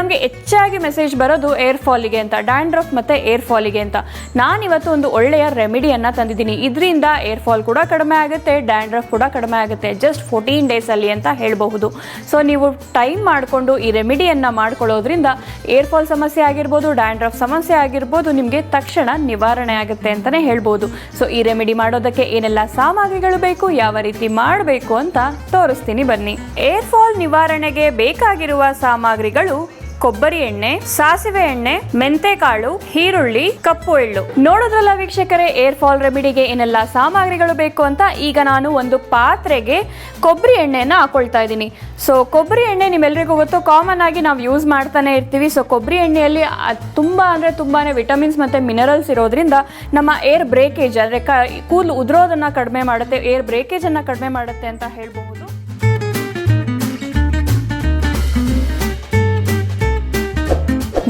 ನಮಗೆ ಹೆಚ್ಚಾಗಿ ಮೆಸೇಜ್ ಬರೋದು ಏರ್ ಫಾಲಿಗೆ ಅಂತ ಡ್ಯಾಂಡ್ರಫ್ ಮತ್ತು ಏರ್ ಫಾಲಿಗೆ ಅಂತ. ನಾನು ಇವತ್ತು ಒಂದು ಒಳ್ಳೆಯ ರೆಮಿಡಿಯನ್ನು ತಂದಿದ್ದೀನಿ. ಇದರಿಂದ ಏರ್ ಫಾಲ್ ಕೂಡ ಕಡಿಮೆ ಆಗುತ್ತೆ ಡ್ಯಾಂಡ್ರಫ್ ಕೂಡ ಕಡಿಮೆ ಆಗುತ್ತೆ. ಜಸ್ಟ್ ಫೋರ್ಟೀನ್ ಡೇಸಲ್ಲಿ ಅಂತ ಹೇಳಬಹುದು. ಸೊ ನೀವು ಟೈಮ್ ಮಾಡಿಕೊಂಡು ಈ ರೆಮಿಡಿಯನ್ನು ಮಾಡ್ಕೊಳ್ಳೋದ್ರಿಂದ ಏರ್ ಫಾಲ್ ಸಮಸ್ಯೆ ಆಗಿರ್ಬೋದು ಡ್ಯಾಂಡ್ರಫ್ ಸಮಸ್ಯೆ ಆಗಿರ್ಬೋದು, ನಿಮಗೆ ತಕ್ಷಣ ನಿವಾರಣೆ ಆಗುತ್ತೆ ಅಂತಲೇ ಹೇಳ್ಬೋದು. ಸೊ ಈ ರೆಮಿಡಿ ಮಾಡೋದಕ್ಕೆ ಏನೆಲ್ಲ ಸಾಮಗ್ರಿಗಳು ಬೇಕು, ಯಾವ ರೀತಿ ಮಾಡಬೇಕು ಅಂತ ತೋರಿಸ್ತೀನಿ ಬನ್ನಿ. ಏರ್ ಫಾಲ್ ನಿವಾರಣೆಗೆ ಬೇಕಾಗಿರುವ ಸಾಮಗ್ರಿಗಳು ಕೊಬ್ಬರಿ ಎಣ್ಣೆ, ಸಾಸಿವೆ ಎಣ್ಣೆ, ಮೆಂತೆಕಾಳು, ಈರುಳ್ಳಿ, ಕಪ್ಪು ಎಳ್ಳು. ನೋಡೋದ್ರಲ್ಲ ವೀಕ್ಷಕರೇ, ಏರ್ ಫಾಲ್ ರೆಮಿಡಿಗೆ ಏನೆಲ್ಲ ಸಾಮಗ್ರಿಗಳು ಬೇಕು ಅಂತ ಈಗ ನಾನು ಒಂದು ಪಾತ್ರೆಗೆ ಕೊಬ್ಬರಿ ಎಣ್ಣೆಯನ್ನು ಹಾಕೊಳ್ತಾ ಇದ್ದೀನಿ. ಸೊ ಕೊಬ್ಬರಿ ಎಣ್ಣೆ ನಿಮ್ಮೆಲ್ರಿಗೂ ಗೊತ್ತು ಕಾಮನ್ ಆಗಿ ನಾವು ಯೂಸ್ ಮಾಡ್ತಾನೆ ಇರ್ತೀವಿ. ಸೊ ಕೊಬ್ಬರಿ ಎಣ್ಣೆಯಲ್ಲಿ ತುಂಬ ಅಂದರೆ ತುಂಬಾ ವಿಟಮಿನ್ಸ್ ಮತ್ತು ಮಿನರಲ್ಸ್ ಇರೋದ್ರಿಂದ ನಮ್ಮ ಏರ್ ಬ್ರೇಕೇಜ್ ಅಂದರೆ ಕ, ಕೂದಲು ಉದುರೋದನ್ನು ಕಡಿಮೆ ಮಾಡುತ್ತೆ ಏರ್ ಬ್ರೇಕೇಜನ್ನು ಕಡಿಮೆ ಮಾಡುತ್ತೆ ಅಂತ ಹೇಳ್ಬಹುದು.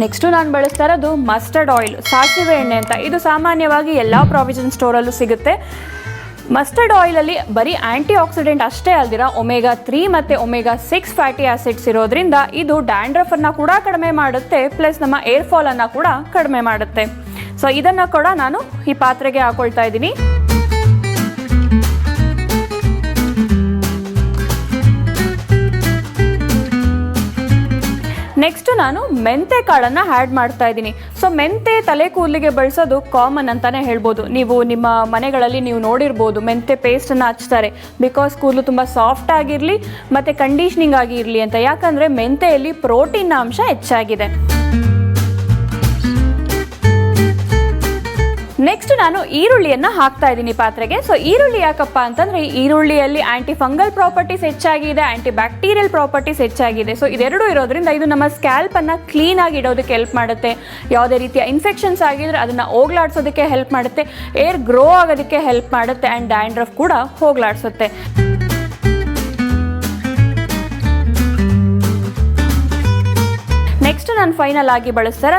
ನೆಕ್ಸ್ಟು ನಾನು ಬಳಸ್ತಾ ಇರೋದು ಮಸ್ಟರ್ಡ್ ಆಯಿಲ್ ಸಾಸಿವೆ ಎಣ್ಣೆ ಅಂತ. ಇದು ಸಾಮಾನ್ಯವಾಗಿ ಎಲ್ಲ ಪ್ರಾವಿಷನ್ ಸ್ಟೋರಲ್ಲೂ ಸಿಗುತ್ತೆ. ಮಸ್ಟರ್ಡ್ ಆಯಿಲಲ್ಲಿ ಬರೀ ಆ್ಯಂಟಿ ಆಕ್ಸಿಡೆಂಟ್ ಅಷ್ಟೇ ಅಲ್ದಿರ ಒಮೆಗಾ ತ್ರೀ ಮತ್ತು ಒಮೆಗಾ ಸಿಕ್ಸ್ ಫ್ಯಾಟಿ ಆಸಿಡ್ಸ್ ಇರೋದ್ರಿಂದ ಇದು ಡ್ಯಾಂಡ್ರಫನ್ನು ಕೂಡ ಕಡಿಮೆ ಮಾಡುತ್ತೆ ಪ್ಲಸ್ ನಮ್ಮ ಏರ್ ಅನ್ನು ಕೂಡ ಕಡಿಮೆ ಮಾಡುತ್ತೆ. ಸೊ ಇದನ್ನು ಕೂಡ ನಾನು ಈ ಪಾತ್ರೆಗೆ ಹಾಕೊಳ್ತಾ ಇದ್ದೀನಿ. ನೆಕ್ಸ್ಟ್ ನಾನು ಮೆಂತೆ ಕಾಳನ್ನು ಆ್ಯಡ್ ಮಾಡ್ತಾ ಇದ್ದೀನಿ. ಸೊ ಮೆಂತೆ ತಲೆ ಕೂದಲಿಗೆ ಬಳಸೋದು ಕಾಮನ್ ಅಂತಾನೆ ಹೇಳ್ಬೋದು. ನೀವು ನಿಮ್ಮ ಮನೆಗಳಲ್ಲಿ ನೀವು ನೋಡಿರ್ಬೋದು ಮೆಂತೆ ಪೇಸ್ಟನ್ನು ಹಚ್ತಾರೆ. ಬಿಕಾಸ್ ಕೂದಲು ತುಂಬ ಸಾಫ್ಟ್ ಆಗಿರಲಿ ಮತ್ತು ಕಂಡೀಷನಿಂಗ್ ಆಗಿ ಇರಲಿ ಅಂತ. ಯಾಕಂದರೆ ಮೆಂತೆಯಲ್ಲಿ ಪ್ರೋಟೀನ್ ಅಂಶ ಹೆಚ್ಚಾಗಿದೆ. ನೆಕ್ಸ್ಟ್ ನಾನು ಈರುಳ್ಳಿಯನ್ನು ಹಾಕ್ತಾ ಇದ್ದೀನಿ ಪಾತ್ರೆಗೆ. ಸೊ ಈರುಳ್ಳಿ ಯಾಕಪ್ಪ ಅಂತಂದ್ರೆ ಈರುಳ್ಳಿಯಲ್ಲಿ ಆಂಟಿ ಫಂಗಲ್ ಪ್ರಾಪರ್ಟೀಸ್ ಹೆಚ್ಚಾಗಿದೆ ಆಂಟಿ ಬ್ಯಾಕ್ಟೀರಿಯಲ್ ಪ್ರಾಪರ್ಟೀಸ್ ಹೆಚ್ಚಾಗಿದೆ. ಸೊ ಇದೆರಡು ಇರೋದ್ರಿಂದ ಇದು ನಮ್ಮ ಸ್ಕ್ಯಾಲ್ಪನ್ನು ಕ್ಲೀನಾಗಿ ಇಡೋದಕ್ಕೆ ಹೆಲ್ಪ್ ಮಾಡುತ್ತೆ. ಯಾವುದೇ ರೀತಿಯ ಇನ್ಫೆಕ್ಷನ್ಸ್ ಆಗಿದ್ರೆ ಅದನ್ನ ಹೋಗ್ಲಾಡ್ಸೋದಕ್ಕೆ ಹೆಲ್ಪ್ ಮಾಡುತ್ತೆ. ಏರ್ ಗ್ರೋ ಆಗೋದಕ್ಕೆ ಹೆಲ್ಪ್ ಮಾಡುತ್ತೆ ಆ್ಯಂಡ್ ಡ್ಯಾಂಡ್ರಫ್ ಕೂಡ ಹೋಗ್ಲಾಡ್ಸುತ್ತೆ. ಫೈನಲ್ ಆಗಿ ಬಳಸ್ತಾರೆ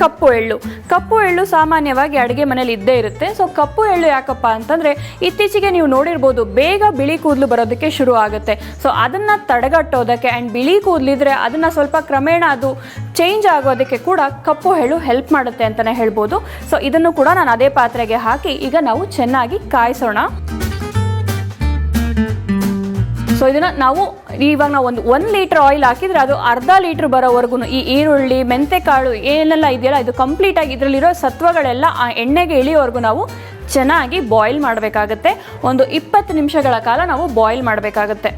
ಕಪ್ಪು ಎಳ್ಳು. ಕಪ್ಪು ಎಳ್ಳು ಸಾಮಾನ್ಯವಾಗಿ ಅಡುಗೆ ಮನೇಲಿ ಇದ್ದೇ ಇರುತ್ತೆ. ಸೊ ಕಪ್ಪು ಎಳ್ಳು ಯಾಕಪ್ಪ ಅಂತಂದ್ರೆ ಇತ್ತೀಚೆಗೆ ನೀವು ನೋಡಿರ್ಬೋದು ಬೇಗ ಬಿಳಿ ಕೂದಲು ಬರೋದಕ್ಕೆ ಶುರು ಆಗುತ್ತೆ. ಸೊ ಅದನ್ನ ತಡೆಗಟ್ಟೋದಕ್ಕೆ ಆ್ಯಂಡ್ ಬಿಳಿ ಕೂದಲಿದ್ರೆ ಅದನ್ನ ಸ್ವಲ್ಪ ಕ್ರಮೇಣ ಅದು ಚೇಂಜ್ ಆಗೋದಕ್ಕೆ ಕೂಡ ಕಪ್ಪು ಎಳ್ಳು ಹೆಲ್ಪ್ ಮಾಡುತ್ತೆ ಅಂತಲೇ ಹೇಳ್ಬೋದು. ಸೊ ಇದನ್ನು ಕೂಡ ನಾನು ಅದೇ ಪಾತ್ರೆಗೆ ಹಾಕಿ ಈಗ ನಾವು ಚೆನ್ನಾಗಿ ಕಾಯಿಸೋಣ. ಸೊ ಇದನ್ನ ನಾವು ಇವಾಗ ನಾವು ಒಂದು ಒಂದು ಲೀಟರ್ ಆಯಿಲ್ ಹಾಕಿದ್ರೆ ಅದು ಅರ್ಧ ಲೀಟ್ರ್ ಬರೋವರೆಗೂ ಈ ಈರುಳ್ಳಿ, ಮೆಂತೆಕಾಳು ಏನೆಲ್ಲ ಇದೆಯಲ್ಲ, ಇದು ಕಂಪ್ಲೀಟಾಗಿ ಇದರಲ್ಲಿರೋ ಸತ್ವಗಳೆಲ್ಲ ಆ ಎಣ್ಣೆಗೆ ಇಳಿಯೋವರೆಗೂ ನಾವು ಚೆನ್ನಾಗಿ ಬಾಯ್ಲ್ ಮಾಡಬೇಕಾಗತ್ತೆ. ಒಂದು ಇಪ್ಪತ್ತು ನಿಮಿಷಗಳ ಕಾಲ ನಾವು ಬಾಯ್ಲ್ ಮಾಡಬೇಕಾಗತ್ತೆ.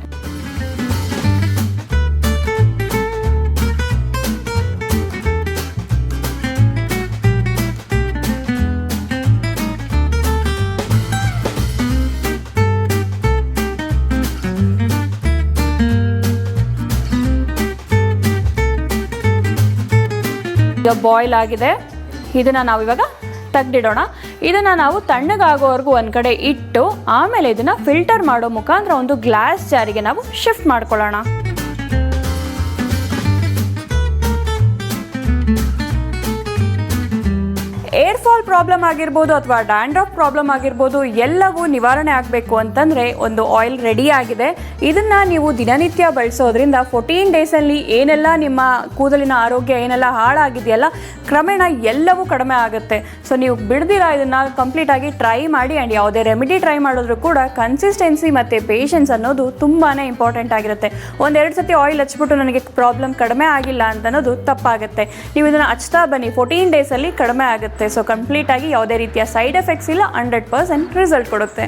ಈಗ ಬಾಯ್ಲ್ ಆಗಿದೆ. ಇದನ್ನು ನಾವು ಇವಾಗ ತೆಗ್ದಿಡೋಣ. ಇದನ್ನು ನಾವು ತಣ್ಣಗಾಗೋವರೆಗೂ ಒಂದು ಕಡೆ ಇಟ್ಟು, ಆಮೇಲೆ ಇದನ್ನು ಫಿಲ್ಟರ್ ಮಾಡೋ ಮುಖಾಂತರ ಒಂದು ಗ್ಲಾಸ್ ಜಾರಿಗೆ ನಾವು ಶಿಫ್ಟ್ ಮಾಡ್ಕೊಳ್ಳೋಣ. ಫಾಲ್ ಪ್ರಾಬ್ಲಮ್ ಆಗಿರ್ಬೋದು ಅಥವಾ ಡ್ಯಾಂಡ್ರಫ್ ಪ್ರಾಬ್ಲಮ್ ಆಗಿರ್ಬೋದು ಎಲ್ಲವೂ ನಿವಾರಣೆ ಆಗಬೇಕು ಅಂತಂದರೆ ಒಂದು ಆಯಿಲ್ ರೆಡಿ ಆಗಿದೆ. ಇದನ್ನು ನೀವು ದಿನನಿತ್ಯ ಬಳಸೋದ್ರಿಂದ ಫೋರ್ಟೀನ್ ಡೇಸಲ್ಲಿ ಏನೆಲ್ಲ ನಿಮ್ಮ ಕೂದಲಿನ ಆರೋಗ್ಯ ಏನೆಲ್ಲ ಹಾಳಾಗಿದೆಯಲ್ಲ, ಕ್ರಮೇಣ ಎಲ್ಲವೂ ಕಡಿಮೆ ಆಗುತ್ತೆ. ಸೊ ನೀವು ಬಿಡ್ದಿರ ಇದನ್ನು ಕಂಪ್ಲೀಟಾಗಿ ಟ್ರೈ ಮಾಡಿ ಆ್ಯಂಡ್ ಯಾವುದೇ ರೆಮಿಡಿ ಟ್ರೈ ಮಾಡಿದ್ರು ಕೂಡ ಕನ್ಸಿಸ್ಟೆನ್ಸಿ ಮತ್ತು ಪೇಷನ್ಸ್ ಅನ್ನೋದು ತುಂಬಾ ಇಂಪಾರ್ಟೆಂಟ್ ಆಗಿರುತ್ತೆ. ಒಂದೆರಡು ಸತಿ ಆಯಿಲ್ ಹಚ್ಬಿಟ್ಟು ನನಗೆ ಪ್ರಾಬ್ಲಮ್ ಕಡಿಮೆ ಆಗಿಲ್ಲ ಅಂತ ಅನ್ನೋದು ತಪ್ಪಾಗುತ್ತೆ. ನೀವು ಇದನ್ನು ಹಚ್ತಾ ಬನ್ನಿ ಫೋರ್ಟೀನ್ ಡೇಸಲ್ಲಿ ಕಡಿಮೆ ಆಗುತ್ತೆ. ಸೊ ಕಂಪ್ಲೀಟಾಗಿ ಯಾವುದೇ ರೀತಿಯ ಸೈಡ್ ಎಫೆಕ್ಟ್ಸ್ ಇಲ್ಲ ಹಂಡ್ರೆಡ್ ಪರ್ಸೆಂಟ್ ರಿಸಲ್ಟ್ ಕೊಡುತ್ತೆ.